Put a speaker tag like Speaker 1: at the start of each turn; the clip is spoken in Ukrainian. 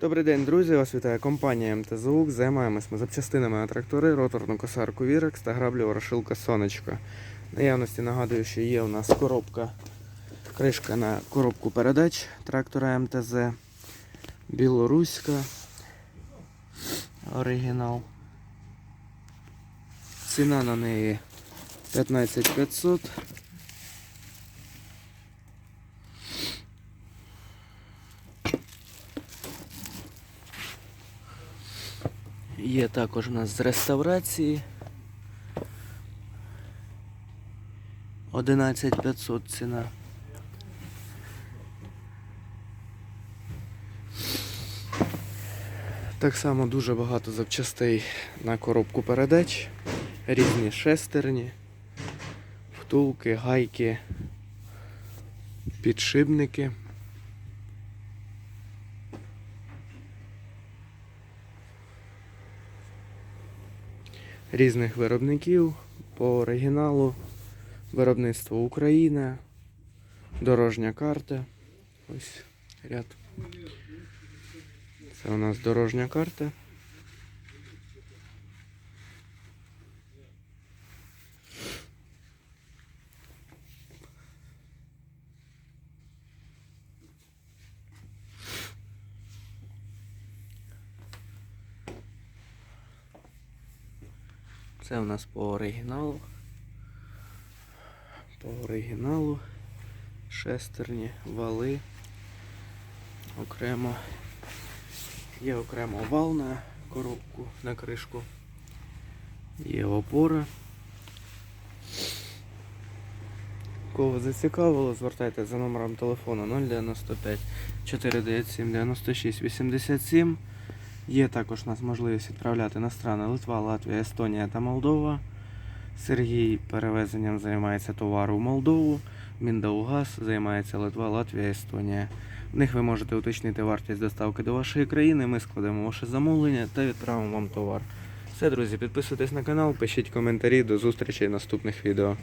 Speaker 1: Добрий день, друзі! Вас вітає компанія МТЗУК. Займаємось ми запчастинами на трактори, роторну косарку Вірекс та граблю ворошилка Сонечко. Наявності нагадую, що є у нас коробка, кришка на коробку передач трактора МТЗ. Білоруська. Оригінал. Ціна на неї 15500. Є також у нас з реставрації. 11500 ціна. Так само дуже багато запчастей на коробку передач. Різні шестерні, втулки, гайки, підшипники. Різних виробників по оригіналу, виробництво Україна, дорожня карта. Ось ряд. Це у нас дорожня карта. Це у нас по оригіналу. По оригіналу. Шестерні, вали. Окремо. Є окремо вал на коробку, на кришку. Є опора. Кого зацікавило, звертайте за номером телефону 095 497 96 87. Є також у нас можливість відправляти на страни Литва, Латвія, Естонія та Молдова. Сергій перевезенням займається товару в Молдову. Міндаугаз займається Литва, Латвія, Естонія. В них ви можете уточнити вартість доставки до вашої країни. Ми складемо ваше замовлення та відправимо вам товар. Все, друзі, підписуйтесь на канал, пишіть коментарі. До зустрічі в наступних відео.